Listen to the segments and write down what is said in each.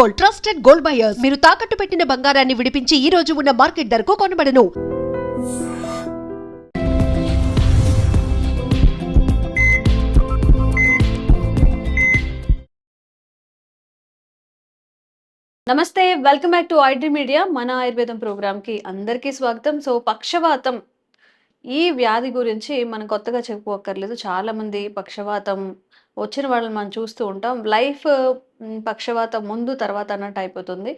Gold trusted gold buyers. మీరు తాకట్టు పెట్టిన బంగారాన్ని విడిపించి ఈ రోజు ఉన్న మార్కెట్ ధరకు కొనబడను. నమస్తే welcome back to ID media. మన ఆయుర్వేదం ప్రోగ్రామ్కి అందరికీ స్వాగతం. సో పక్షవాతం. ఈ వ్యాధి గురించి మనం కొత్తగా చెప్పుకోకర్లేదు చాలా మంది పక్షవాతం వచ్చిన వాళ్ళని మనం చూస్తూ ఉంటాం. లైఫ్ పక్షవాతం ముందు తర్వాత అన్నట్టు అయిపోతుంది.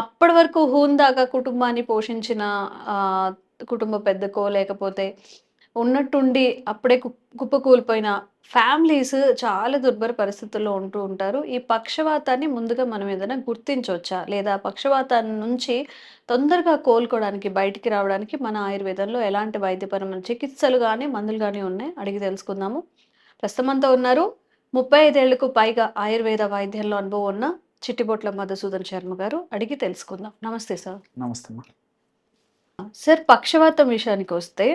అప్పటి వరకు హూందాగా కుటుంబాన్ని పోషించిన కుటుంబ పెద్దకో లేకపోతే ఉన్నట్టుండి అప్పుడే కుప్పకూలిపోయిన ఫ్యామిలీస్ చాలా దుర్భర పరిస్థితుల్లో ఉంటూ ఉంటారు. ఈ పక్షవాతాన్ని ముందుగా మనం ఏదైనా గుర్తించవచ్చా లేదా పక్షవాతాన్ని నుంచి తొందరగా కోలుకోవడానికి బయటికి రావడానికి మన ఆయుర్వేదంలో ఎలాంటి వైద్యపరమైన చికిత్సలు కానీ మందులు కానీ ఉన్నాయి? అడిగి తెలుసుకుందాము. ప్రస్తుతమంతా ఉన్నారు ముప్పై ఐదేళ్ళకు పైగా ఆయుర్వేద వైద్యంలో అనుభవం ఉన్న చిట్టిబొట్ల మధుసూదన్ శర్మ గారు అడిగి తెలుసుకుందాం. నమస్తే సార్. నమస్తే సార్ పక్షవాతం విషయానికి వస్తే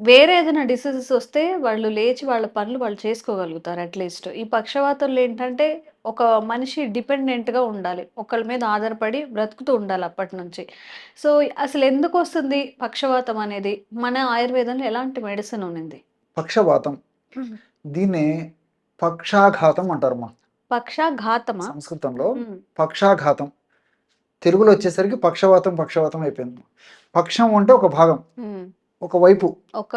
వేరే ఏదైనా డిసీజెస్ వస్తే వాళ్ళు లేచి వాళ్ళ పనులు వాళ్ళు చేసుకోగలుగుతారు అట్లీస్ట్ ఈ పక్షవాతంలో ఏంటంటే ఒక మనిషి డిపెండెంట్గా ఉండాలి. ఒకళ్ళ మీద ఆధారపడి బ్రతుకుతూ ఉండాలి అప్పటి నుంచి. సో అసలు ఎందుకు వస్తుంది పక్షవాతం అనేది? మన ఆయుర్వేదంలో ఎలాంటి మెడిసిన్ ఉంది పక్షవాతం దీన్నే పక్షాఘాతం అంటారమ్మా. పక్షాఘాతమా? సంస్కృతంలో పక్షాఘాతం. తెలుగులో వచ్చేసరికి పక్షవాతం పక్షవాతం అయిపోయింది. పక్షం అంటే ఒక భాగం. ఒక వైపు. ఒక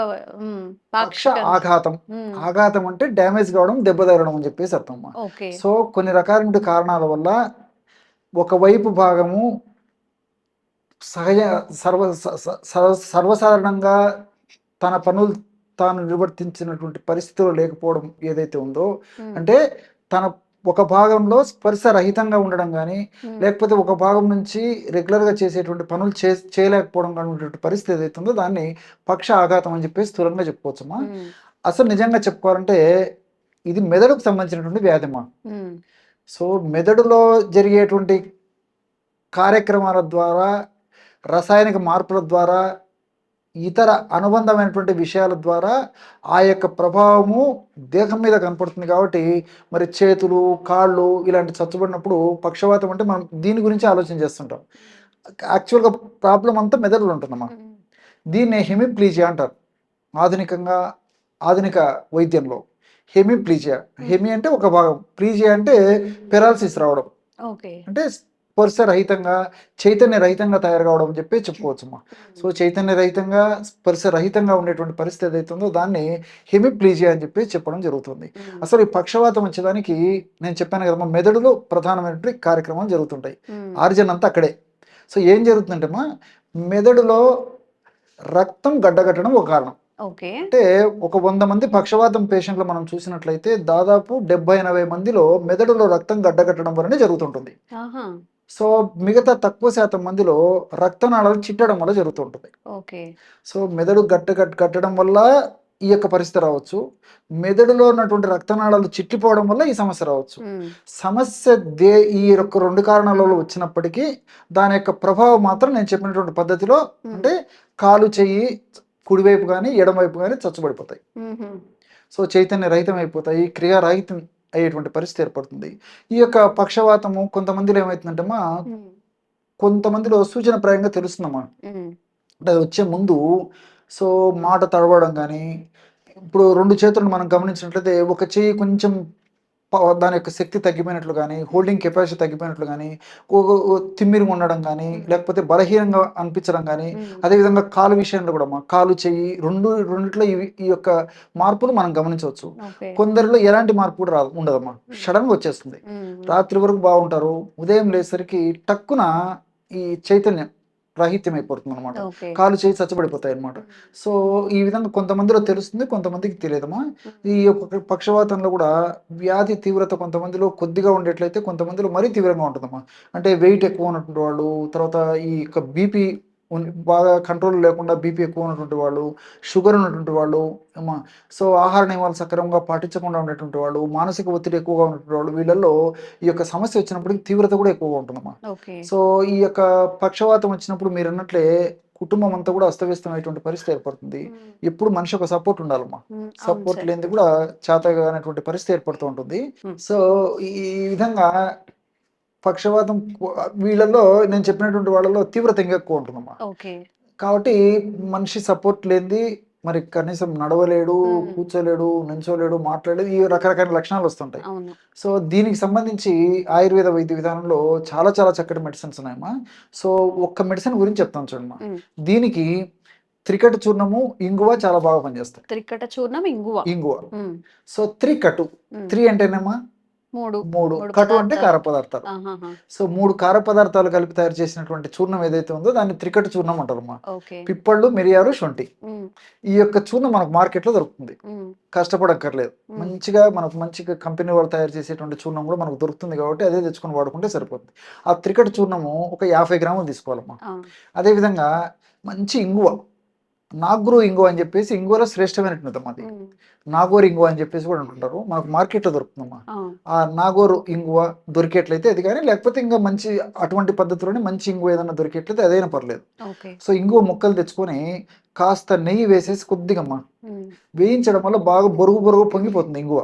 పక్ష ఆఘాతం. ఆఘాతం అంటే డ్యామేజ్ కావడం దెబ్బ తగలడం అని చెప్పేసి అర్థం సో కొన్ని రకాలైన కారణాల వల్ల ఒకవైపు భాగము సహజ సర్వ- సర్వసాధారణంగా తన పనులు తాను నిర్వర్తించినటువంటి పరిస్థితులు లేకపోవడం ఏదైతే ఉందో అంటే తన ఒక భాగంలో స్పర్శ రహితంగా ఉండడం కానీ లేకపోతే ఒక భాగం నుంచి రెగ్యులర్గా చేసేటువంటి పనులు చే చేయలేకపోవడం కానీ పరిస్థితి ఏదైతే ఉందో దాన్ని పక్ష ఆఘాతం అని చెప్పేసి స్థూలంగా చెప్పుకోవచ్చమ్మా. అసలు నిజంగా చెప్పుకోవాలంటే ఇది మెదడుకు సంబంధించినటువంటి వ్యాధిమా సో మెదడులో జరిగేటువంటి కార్యక్రమాల ద్వారా రసాయనిక మార్పుల ద్వారా ఇతర అనుబంధమైనటువంటి విషయాల ద్వారా ఆ యొక్క ప్రభావము దేహం మీద కనపడుతుంది కాబట్టి మరి చేతులు కాళ్ళు ఇలాంటి చచ్చుబడినప్పుడు పక్షవాతం అంటే మనం దీని గురించి ఆలోచన చేస్తుంటాం. యాక్చువల్గా ప్రాబ్లం అంతా మెదడులో ఉంటుందమ్మా. దీన్ని హెమిప్లీజియా అంటారు. ఆధునికంగా ఆధునిక వైద్యంలో హెమిప్లీజియా. హెమి అంటే ఒక భాగం. ప్లీజియా అంటే పెరాలసిస్ రావడం. ఓకే. అంటే స్పర్శ రహితంగా చైతన్య రహితంగా తయారు కావడం అని చెప్పి చెప్పుకోవచ్చమ్మా సో చైతన్య రహితంగా స్పర్శ రహితంగా ఉండేటువంటి పరిస్థితి ఏదైతే ఉందో దాన్ని హెమిప్లీజియా అని చెప్పి చెప్పడం జరుగుతుంది. ఉమ్, అసలు ఈ పక్షవాతం వచ్చేదానికి నేను చెప్పాను కదమ్మా మెదడులో ప్రధానమైనటువంటి కార్యక్రమాలు జరుగుతుంటాయి. ఉమ్, ఆర్జన్ అంతా అక్కడే. సో ఏం జరుగుతుందంటేమా మెదడులో రక్తం గడ్డగట్టడం ఒక కారణం. అంటే ఒక వంద మంది పక్షవాతం పేషెంట్లు మనం చూసినట్లయితే దాదాపు డెబ్బై ఎనభై మందిలో మెదడులో రక్తం గడ్డగట్టడం వల్లనే జరుగుతుంటుంది. సో మిగతా తక్కువ శాతం మందిలో రక్తనాళాలు చిట్టడం వల్ల జరుగుతుంటుంది. ఓకే. సో మెదడు గట్ట గట్ కట్టడం వల్ల ఈ యొక్క పరిస్థితి రావచ్చు. మెదడులో ఉన్నటువంటి రక్తనాళాలు చిట్లిపోవడం వల్ల ఈ సమస్య రావచ్చు. సమస్య దే ఈ యొక్క రెండు కారణాలలో వచ్చినప్పటికీ దాని యొక్క ప్రభావం మాత్రం నేను చెప్పినటువంటి పద్ధతిలో అంటే కాలు చెయ్యి కుడివైపు కానీ ఎడమవైపు కానీ చచ్చుబడిపోతాయి. సో చైతన్య రహితం అయిపోతాయి క్రియారహితం అయ్యేటువంటి పరిస్థితి ఏర్పడుతుంది. ఈ యొక్క పక్షవాతము కొంతమందిలో ఏమవుతుందంటే మా కొంతమందిలో సూచన ప్రాయంగా తెలుస్తుందమ్మా. అంటే అది వచ్చే ముందు సో మాట తడవడం కానీ ఇప్పుడు రెండు చేతులను మనం గమనించినట్లయితే ఒక చెయ్యి కొంచెం దాని యొక్క శక్తి తగ్గిపోయినట్లు కానీ హోల్డింగ్ కెపాసిటీ తగ్గిపోయినట్లు కానీ తిమ్మిరి ఉండడం కానీ లేకపోతే బలహీనంగా అనిపించడం కానీ అదేవిధంగా కాలు విషయంలో కూడా మా కాలు చెయ్యి రెండు రెండిట్లో ఈ యొక్క మార్పులు మనం గమనించవచ్చు. కొందరిలో ఎలాంటి మార్పు కూడా రాదు ఉండదమ్మా. సడన్గా వచ్చేస్తుంది. రాత్రి వరకు బాగుంటారు ఉదయం లేసరికి టక్కున ఈ చైతన్యం రాహిత్యం అయిపోతుంది అనమాట కాలు చేయి చచ్చబడిపోతాయి అనమాట సో ఈ విధంగా కొంతమందిలో తెలుస్తుంది కొంతమందికి తెలియదమ్మా. ఈ యొక్క పక్షవాతంలో కూడా వ్యాధి తీవ్రత కొంతమందిలో కొద్దిగా ఉండేట్లయితే కొంతమందిలో మరీ తీవ్రంగా ఉంటుందమ్మా. అంటే వెయిట్ ఎక్కువ ఉన్నటువంటి వాళ్ళు తర్వాత ఈ యొక్క బీపీ బాగా కంట్రోల్ లేకుండా బీపీ ఎక్కువ ఉన్నటువంటి వాళ్ళు షుగర్ ఉన్నటువంటి వాళ్ళు అమ్మా సో ఆహార నియమాలు సక్రమంగా పాటించకుండా ఉండేటువంటి వాళ్ళు మానసిక ఒత్తిడి ఎక్కువగా ఉన్నటువంటి వాళ్ళు వీళ్ళల్లో ఈ యొక్క సమస్య వచ్చినప్పటికీ తీవ్రత కూడా ఎక్కువగా ఉంటుందమ్మా. సో ఈ యొక్క పక్షవాతం వచ్చినప్పుడు మీరు అన్నట్లే కుటుంబం అంతా కూడా అస్తవ్యస్తమైనటువంటి పరిస్థితి ఏర్పడుతుంది. ఎప్పుడు మనిషి ఒక సపోర్ట్ ఉండాలమ్మా. సపోర్ట్. లేనిది కూడా చేతగానటువంటి పరిస్థితి ఏర్పడుతూ ఉంటుంది. సో ఈ విధంగా పక్షవాతం వీళ్ళలో నేను చెప్పినటువంటి వాళ్ళలో తీవ్రత ఇంకా ఎక్కువ ఉంటుందమ్మా. కాబట్టి మనిషి సపోర్ట్ లేనిది మరి కనీసం నడవలేడు. కూర్చోలేడు నించోలేడు మాట్లాడలేడు ఈ రకరకాల లక్షణాలు వస్తుంటాయి. సో దీనికి సంబంధించి ఆయుర్వేద వైద్య విధానంలో చాలా చాలా చక్కటి మెడిసిన్స్ ఉన్నాయమ్మా. సో ఒక్క మెడిసిన్ గురించి చెప్తాను చూడమ్మా. మ్మ్. దీనికి త్రికట చూర్ణము ఇంగువ చాలా బాగా పనిచేస్తాయి. త్రికట చూర్ణం ఇంగువ. ఇంగువ. సో త్రికటు. త్రి అంటేనేమా? మూడు కటు అంటే. కార పదార్థాలు. సో మూడు కార పదార్థాలు కలిపి తయారు చేసినటువంటి చూర్ణం ఏదైతే ఉందో దాన్ని త్రికట చూర్ణం అంటారమ్మా ఓకే. పిప్పళ్ళు మిరియాలు శొంఠి. ఈ యొక్క చూర్ణం మనకు మార్కెట్లో దొరుకుతుంది. ఉమ్, కష్టపడక్కర్లేదు. మంచిగా మనకు మంచిగా కంపెనీ వాళ్ళు తయారు చేసేటువంటి చూర్ణం కూడా మనకు దొరుకుతుంది కాబట్టి అదే తెచ్చుకొని వాడుకుంటే సరిపోతుంది. ఆ త్రికట చూర్ణము ఒక యాభై గ్రాములు తీసుకోవాలమ్మా. అదేవిధంగా మంచి ఇంగువ. నాగ్రు ఇంగువ అని చెప్పేసి ఇంగువలో శ్రేష్టమైనటువంటి అది. ఉమ్, నాగోరు ఇంగువ అని చెప్పేసి కూడా అంటుంటారు మనకు మార్కెట్లో దొరుకుతుందమ్మా. ఆ, ఆ నాగోరు ఇంగువ దొరికేట్లయితే అది కానీ లేకపోతే ఇంకా మంచి అటువంటి పద్ధతిలోనే మంచి ఇంగువ ఏదైనా దొరికేట్లయితే అదైనా పర్లేదు. సో ఇంగువ ముక్కలు తెచ్చుకొని కాస్త నెయ్యి వేసేసి కొద్దిగమ్మా. వేయించడం వల్ల బాగా బొరుగు బొరుగు పొంగిపోతుంది ఇంగువ.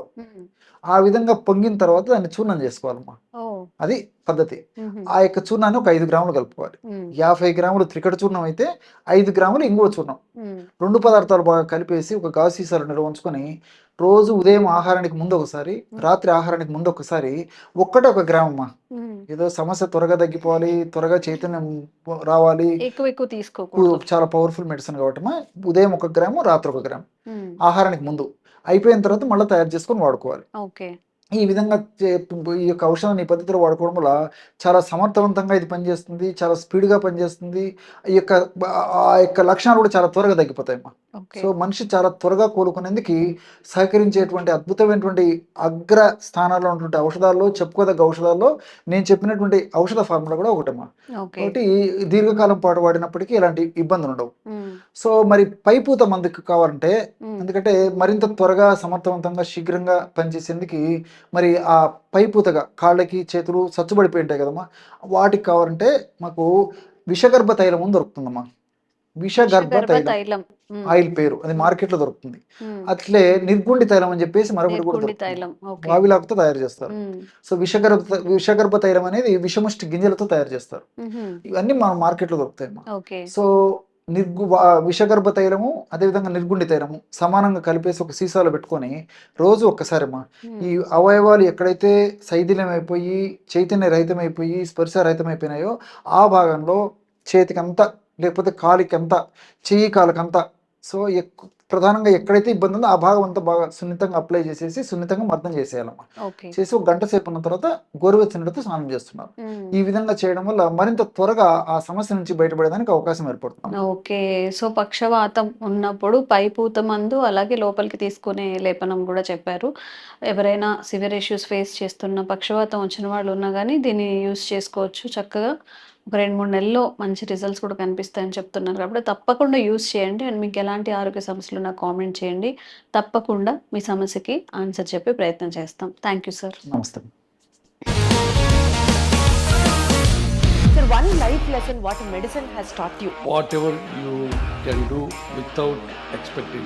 ఆ విధంగా పొంగిన తర్వాత దాన్ని చూర్ణం చేసుకోవాలమ్మా. అది పద్ధతి. ఆ యొక్క చూర్ణాన్ని ఒక ఐదు గ్రాములు కలుపుకోవాలి. యాభై గ్రాములు త్రికట చూర్ణం అయితే ఐదు గ్రాములు ఇంగువ చూర్ణం. రెండు పదార్థాలు బాగా కలిపేసి ఒక గాజు సీసాలు రోజు ఉదయం ఆహారానికి ముందు ఒకసారి రాత్రి ఆహారానికి ముందు ఒకసారి ఒక్కటే ఒక గ్రామ్ అమ్మా. ఉమ్. ఏదో సమస్య త్వరగా తగ్గిపోవాలి త్వరగా చైతన్యం రావాలి. ఎక్కువ ఎక్కువ తీసుకోకూడదు. చాలా పవర్ఫుల్ మెడిసిన్ కాబట్టి ఉదయం ఒక గ్రాము రాత్రి ఒక గ్రామ్ ఆహారానికి ముందు. అయిపోయిన తర్వాత మళ్ళీ తయారు చేసుకొని వాడుకోవాలి. ఓకే. ఈ విధంగా ఈ యొక్క ఔషధాన్ని ఈ పద్ధతిలో వాడుకోవడం వల్ల చాలా సమర్థవంతంగా ఇది పనిచేస్తుంది చాలా స్పీడ్గా పనిచేస్తుంది. ఈ యొక్క ఆ యొక్క లక్షణాలు కూడా చాలా త్వరగా తగ్గిపోతాయి అమ్మా సో మనిషి చాలా త్వరగా కోలుకునేందుకు సహకరించేటువంటి అద్భుతమైనటువంటి అగ్ర స్థానాల్లో ఉన్నటువంటి ఔషధాల్లో చెప్పుకోదగ్గ ఔషధాల్లో నేను చెప్పినటువంటి ఔషధ ఫార్ములా కూడా ఒకటమ్మా కాబట్టి దీర్ఘకాలం పాటు వాడినప్పటికీ ఎలాంటి ఇబ్బందులు ఉండవు. సో మరి పైపూత మందుకు కావాలంటే ఎందుకంటే మరింత త్వరగా సమర్థవంతంగా శీఘ్రంగా పనిచేసేందుకు మరి ఆ పైపూతగా కాళ్ళకి చేతులు సచ్చుబడిపోయి ఉంటాయి కదమ్మా. వాటికి కావాలంటే మాకు విషగర్భ తైలం దొరుకుతుందమ్మా. విషగర్భ గర్భ తైలం. ఆయిల్ పేరు. అది మార్కెట్లో దొరుకుతుంది. ఉమ్, అట్లే నిర్గుండి తైలం అని చెప్పేసి మరొకటి కూడా దొరుకుతుంది. వావిలాకుతో తయారు చేస్తారు. సో విషగర్భ విషగర్భ తైలం అనేది విషముష్టి గింజలతో తయారు చేస్తారు. ఇవన్నీ మన మార్కెట్లో దొరుకుతాయి అమ్మా. ఓకే. సో నిర్గు విషగర్భ తైలము అదేవిధంగా నిర్గుండి తైలము సమానంగా కలిపేసి ఒక సీసాలో పెట్టుకొని రోజు ఒక్కసారి అమ్మా ఉమ్, ఈ అవయవాలు ఎక్కడైతే శైథిల్యం అయిపోయి చైతన్య రహితమైపోయి స్పర్శ రహితమైపోయినాయో ఆ భాగంలో చేతికంతా లేకపోతే కాలికంతా చెయ్యి కాలకంతా. సో ఎక్కు ప్రధానంగా ఎక్కడైతే ఇబ్బంది ఉందో ఆ భాగం అంతా బాగా సున్నితంగా అప్లై చేసేసి సున్నితంగా మర్దం చేసేయాలమ్మా ఓకే. చేసి ఒక గంట సేపు ఉన్న తర్వాత గోరువెచ్చని నీళ్ళతో స్నానం చేస్తున్నారు. ఈ విధంగా చేయడం వల్ల మరింత త్వరగా ఆ సమస్య నుంచి బయటపడేదానికి అవకాశం ఏర్పడుతుంది. ఓకే. సో పక్షవాతం ఉన్నప్పుడు పైపూత మందు అలాగే లోపలికి తీసుకునే లేపనం కూడా చెప్పారు. ఎవరైనా సివియర్ ఇష్యూస్ ఫేస్ చేస్తున్న పక్షవాతం వచ్చిన వాళ్ళు ఉన్నా కానీ దీన్ని యూస్ చేసుకోవచ్చు చక్కగా. ఒక రెండు మూడు నెలల్లో మంచి రిజల్ట్స్ కూడా కనిపిస్తాయని చెప్తున్నారు. కాబట్టి తప్పకుండా యూస్ చేయండి. అండ్ మీకు ఎలాంటి ఆరోగ్య సమస్యలు నాకు కామెంట్ చేయండి. తప్పకుండా మీ సమస్యకి ఆన్సర్ చెప్పే ప్రయత్నం చేస్తాం. థ్యాంక్ యూ సార్ నమస్తే. Sir, one life lesson what medicine has taught you. whatever you can do without expecting.